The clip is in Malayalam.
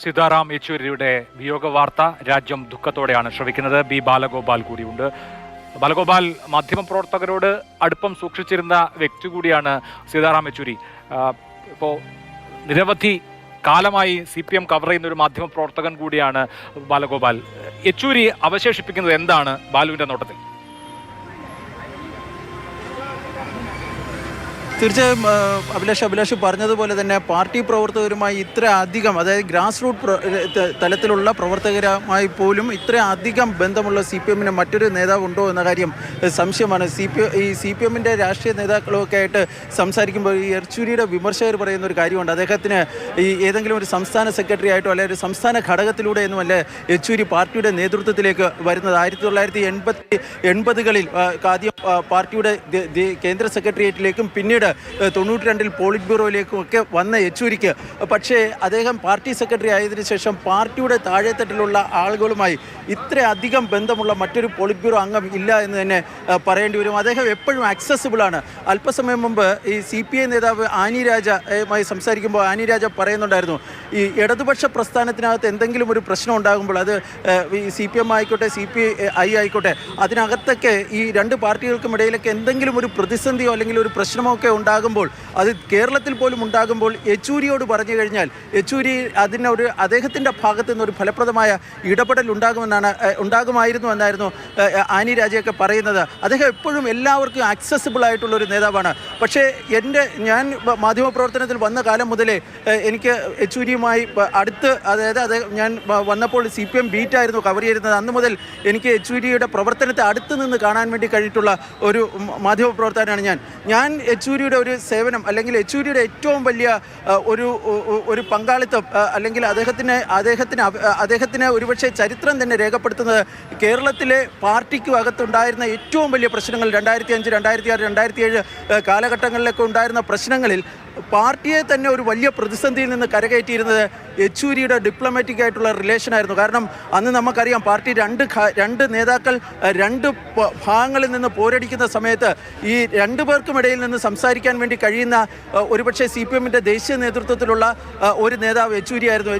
സീതാറാം യെച്ചൂരിയുടെ വിയോഗ വാർത്ത രാജ്യം ദുഃഖത്തോടെയാണ് ശ്രവിക്കുന്നത്. ബി ബാലഗോപാൽ കൂടിയുണ്ട്. ബാലഗോപാൽ മാധ്യമ പ്രവർത്തകരോട് അടുപ്പം സൂക്ഷിച്ചിരുന്ന വ്യക്തി കൂടിയാണ് സീതാറാം യെച്ചൂരി. ഇപ്പോൾ നിരവധി കാലമായി സി പി എം കവർ ചെയ്യുന്ന ഒരു മാധ്യമ പ്രവർത്തകൻ കൂടിയാണ് ബാലഗോപാൽ. യെച്ചൂരി അവശേഷിപ്പിക്കുന്നത് എന്താണ് ബാലുവിന്റെ നോട്ടത്തിൽ? തീർച്ചയായും അഭിലാഷ് അഭിലാഷ് പറഞ്ഞതുപോലെ തന്നെ പാർട്ടി പ്രവർത്തകരുമായി ഇത്ര അധികം അതായത് ഗ്രാസ് റൂട്ട് തലത്തിലുള്ള പ്രവർത്തകരുമായി പോലും ഇത്ര അധികം ബന്ധമുള്ള സി പി എമ്മിന് മറ്റൊരു നേതാവ് ഉണ്ടോ എന്ന കാര്യം സംശയമാണ്. സി പി ഈ സി പി എമ്മിന്റെ രാഷ്ട്രീയ നേതാക്കളുമൊക്കെ ആയിട്ട് സംസാരിക്കുമ്പോൾ ഈ യെച്ചൂരിയുടെ വിമർശകർ പറയുന്ന ഒരു കാര്യമുണ്ട്. അദ്ദേഹത്തിന് ഈ ഏതെങ്കിലും ഒരു സംസ്ഥാന സെക്രട്ടറി ആയിട്ടോ അല്ലെങ്കിൽ ഒരു സംസ്ഥാന ഘടകത്തിലൂടെ ഒന്നുമല്ല യെച്ചൂരി പാർട്ടിയുടെ നേതൃത്വത്തിലേക്ക് വരുന്നത്. ആയിരത്തി തൊള്ളായിരത്തി എൺപത്തി എൺപതുകളിൽ ആദ്യം പാർട്ടിയുടെ കേന്ദ്ര സെക്രട്ടേറിയറ്റിലേക്കും പിന്നീട് തൊണ്ണൂറ്റി രണ്ടിൽ പോളിറ്റ് ബ്യൂറോയിലേക്കും ഒക്കെ വന്ന യെച്ചൂരിക്ക്. പക്ഷേ അദ്ദേഹം പാർട്ടി സെക്രട്ടറി ആയതിനു ശേഷം പാർട്ടിയുടെ താഴെത്തട്ടിലുള്ള ആളുകളുമായി ഇത്രയധികം ബന്ധമുള്ള മറ്റൊരു പോളിറ്റ് ബ്യൂറോ അംഗം ഇല്ല എന്ന് തന്നെ പറയേണ്ടി വരും. അദ്ദേഹം എപ്പോഴും ആക്സസിബിളാണ് അല്പസമയം മുമ്പ് ഈ സി പി ഐ നേതാവ് ആനി രാജയുമായി സംസാരിക്കുമ്പോൾ ആനി രാജ പറയുന്നുണ്ടായിരുന്നു ഈ ഇടതുപക്ഷ പ്രസ്ഥാനത്തിനകത്ത് എന്തെങ്കിലും ഒരു പ്രശ്നം ഉണ്ടാകുമ്പോൾ അത് ഈ സി പി എം ആയിക്കോട്ടെ സി പി ഐ ആയിക്കോട്ടെ അതിനകത്തൊക്കെ ഈ രണ്ട് പാർട്ടികൾക്കും ഇടയിലൊക്കെ എന്തെങ്കിലും ഒരു പ്രതിസന്ധിയോ അല്ലെങ്കിൽ ഒരു പ്രശ്നമോ ഒക്കെ ഉണ്ടാകുമ്പോൾ അത് കേരളത്തിൽ പോലും ഉണ്ടാകുമ്പോൾ യെച്ചൂരിയോട് പറഞ്ഞു കഴിഞ്ഞാൽ യെച്ചൂരി അതിനൊരു അദ്ദേഹത്തിന്റെ ഭാഗത്തു നിന്ന് ഒരു ഫലപ്രദമായ ഇടപെടൽ ഉണ്ടാകുമെന്നാണ് ഉണ്ടാകുമായിരുന്നു എന്നായിരുന്നു ആനി രാജയൊക്കെ പറയുന്നത്. അദ്ദേഹം എപ്പോഴും എല്ലാവർക്കും ആക്സസിബിൾ ആയിട്ടുള്ള ഒരു നേതാവാണ്. പക്ഷേ എന്റെ ഞാൻ മാധ്യമപ്രവർത്തനത്തിൽ വന്ന കാലം മുതലേ എനിക്ക് യെച്ചൂരിയുമായി അടുത്ത് അതായത് അത് ഞാൻ വന്നപ്പോൾ സി പി എം ബീറ്റായിരുന്നു കവർ ചെയ്യുന്നത് അന്ന് മുതൽ എനിക്ക് യെച്ചൂരിയുടെ പ്രവർത്തനത്തെ അടുത്ത് നിന്ന് കാണാൻ വേണ്ടി കഴിഞ്ഞിട്ടുള്ള ഒരു മാധ്യമപ്രവർത്തകനാണ് ഞാൻ. ഞാൻ യെച്ചൂരിയുടെ ഒരു സേവനം അല്ലെങ്കിൽ യെച്ചൂരിയുടെ ഏറ്റവും വലിയ ഒരു ഒരു പങ്കാളിത്തം അല്ലെങ്കിൽ അദ്ദേഹത്തിന് അദ്ദേഹത്തിന് അദ്ദേഹത്തിന് ഒരുപക്ഷെ ചരിത്രം തന്നെ രേഖപ്പെടുത്തുന്നത് കേരളത്തിലെ പാർട്ടിക്കും അകത്തുണ്ടായിരുന്ന ഏറ്റവും വലിയ പ്രശ്നങ്ങൾ രണ്ടായിരത്തി അഞ്ച് രണ്ടായിരത്തി ആറ് രണ്ടായിരത്തി ഏഴ് കാലഘട്ടങ്ങളിലൊക്കെ ഉണ്ടായിരുന്ന പ്രശ്നങ്ങളിൽ പാർട്ടിയെ തന്നെ ഒരു വലിയ പ്രതിസന്ധിയിൽ നിന്ന് കരകയറ്റിയിരുന്നത് യെച്ചൂരിയുടെ ഡിപ്ലോമാറ്റിക് ആയിട്ടുള്ള റിലേഷൻ ആയിരുന്നു. കാരണം അന്ന് നമുക്കറിയാം പാർട്ടി രണ്ട് രണ്ട് നേതാക്കൾ രണ്ട് ഭാഗങ്ങളിൽ നിന്ന് പോരടിക്കുന്ന സമയത്ത് ഈ രണ്ടു പേർക്കുമിടയിൽ നിന്ന് സംസാരിക്കാൻ വേണ്ടി കഴിയുന്ന ഒരുപക്ഷെ സി പി എമ്മിന്റെ ദേശീയ നേതൃത്വത്തിലുള്ള ഒരു നേതാവ് യെച്ചൂരി ആയിരുന്നു.